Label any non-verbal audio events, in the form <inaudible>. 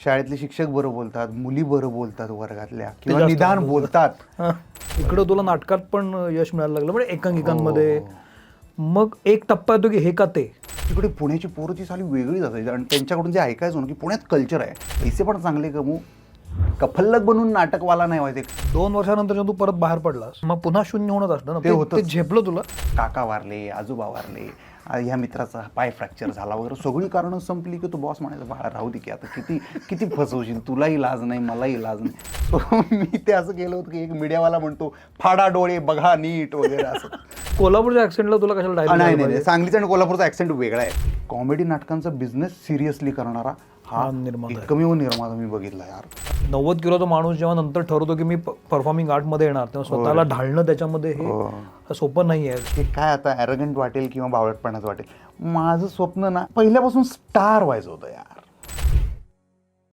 शाळेतले शिक्षक बरं बोलतात मुली बरं बोलतात वर्गातल्या किंवा जास्त निदान. बोलतात. इकडं तुला नाटकात पण यश मिळायला लागलं म्हणजे एकांकिकांमध्ये हो. मग एक टप्पा येतो की हे का ते तिकडे पुण्याची पोरं ती साली वेगळीच असायची आणि त्यांच्याकडून जे ऐकायचो ना की पुण्यात कल्चर आहे पैसे पण चांगले कमवू कफल्लक बनून नाटकवाला नाही व्हायचे. दोन वर्षानंतर जेव्हा तू परत बाहेर पडलास. मग पुन्हा शून्य होणंच असतं ना? ते ते होतंच. ते झेपलं तुला? काका वारले आजोबा वारले ह्या मित्राचा पाय फ्रॅक्चर झाला वगैरे. सगळी कारणं संपली की तो बॉस म्हणायचा बाळा राहू दे की आता. किती किती फसवशील? तुलाही लाज नाही मलाही लाज नाही. <laughs> मी ते असं केलं होतं की एक मीडियावाला म्हणतो फाडा डोळे बघा नीट वगैरे असं. कोल्हापूरच्या ऍक्सेंटला तुला कशाला नाही नाही, सांगलीचा आणि कोल्हापूरचा ऍक्सेंट वेगळा आहे. कॉमेडी नाटकांचा बिझनेस सिरियसली करणारा हा निर्माता आहे. एकमेव निर्माता मी बघितला यार. नव्वद किलोचा माणूस जेव्हा नंतर ठरवतो की मी परफॉर्मिंग आर्टमध्ये येणार तेव्हा स्वतःला ढाळणं त्याच्यामध्ये हो. हे. सोपं नाही आहे काय आता ॲरोगंट वाटेल किंवा बावळटपणाच वाटेल? माझं स्वप्न ना पहिल्यापासून स्टार व्हायचं होतं यार.